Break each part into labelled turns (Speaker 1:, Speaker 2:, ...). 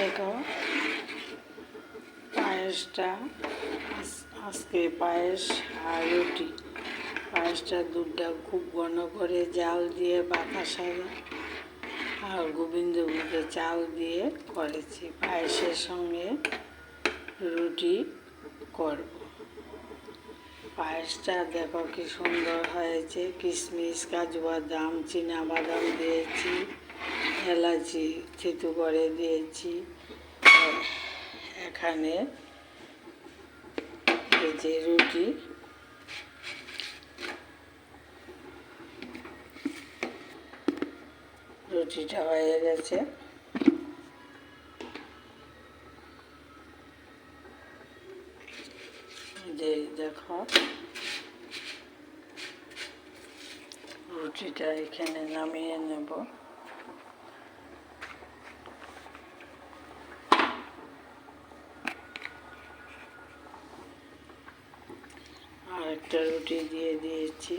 Speaker 1: দেখো পায়েসটা আজ- আজকে পায়েস আর রুটি। পায়েসটা দুধটা খুব ঘন করে জাল দিয়ে বাতাসা আর গোবিন্দভোগের চাল দিয়ে করেছি। পায়েসের সঙ্গে রুটি করব। পায়েসটা দেখো কি সুন্দর হয়েছে। কিশমিশ কাজু বাদাম চীনা বাদাম দিয়েছি। এলাচি থেতু করে দিয়েছি। এখানে এই যে রুটি। রুটিটা হয়ে গেছে। যে দেখো, রুটিটা এখানে নামিয়ে নেব আর একটা রুটি দিয়ে দিয়েছি।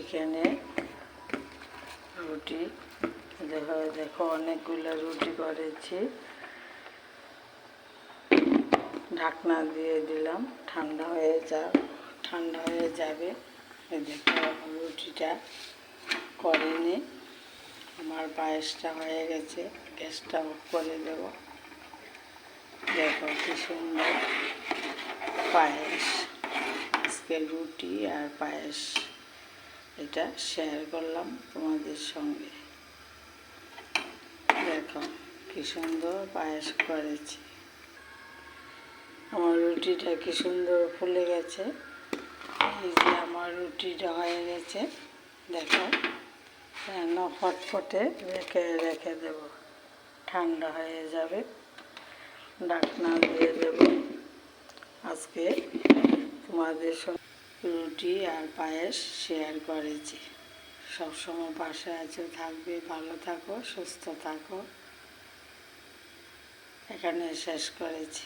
Speaker 1: এখানে রুটি, দেখো দেখো, অনেকগুলো রুটি করেছি। ঢাকনা দিয়ে দিলাম, ঠান্ডা হয়ে যা, ঠান্ডা হয়ে যাবে। দেখো, রুটিটা করেনি। আমার পায়েসটা হয়ে গেছে, গ্যাসটা অফ করে দেব। দেখো কি সুন্দর পায়েস। আজকে রুটি আর পায়েস। এটা শেয়ার করলাম তোমাদের সঙ্গে। দেখো কি সুন্দর পায়েস করেছি। আমার রুটিটা কি সুন্দর ফুলে গেছে। এই যে আমার রুটিটা হয়ে গেছে। দেখো কেন ফটফটে রেখে রেখে দেব। ঠান্ডা হয়ে যাবে। ঢাকনা দিয়ে দেব। আজকে তোমাদের সঙ্গে রুটি আর পায়েস শেয়ার করেছি। সবসময় পাশে আছে, থাকবে, ভালো থাকো, সুস্থ থাকো। এখানে শেষ করেছি।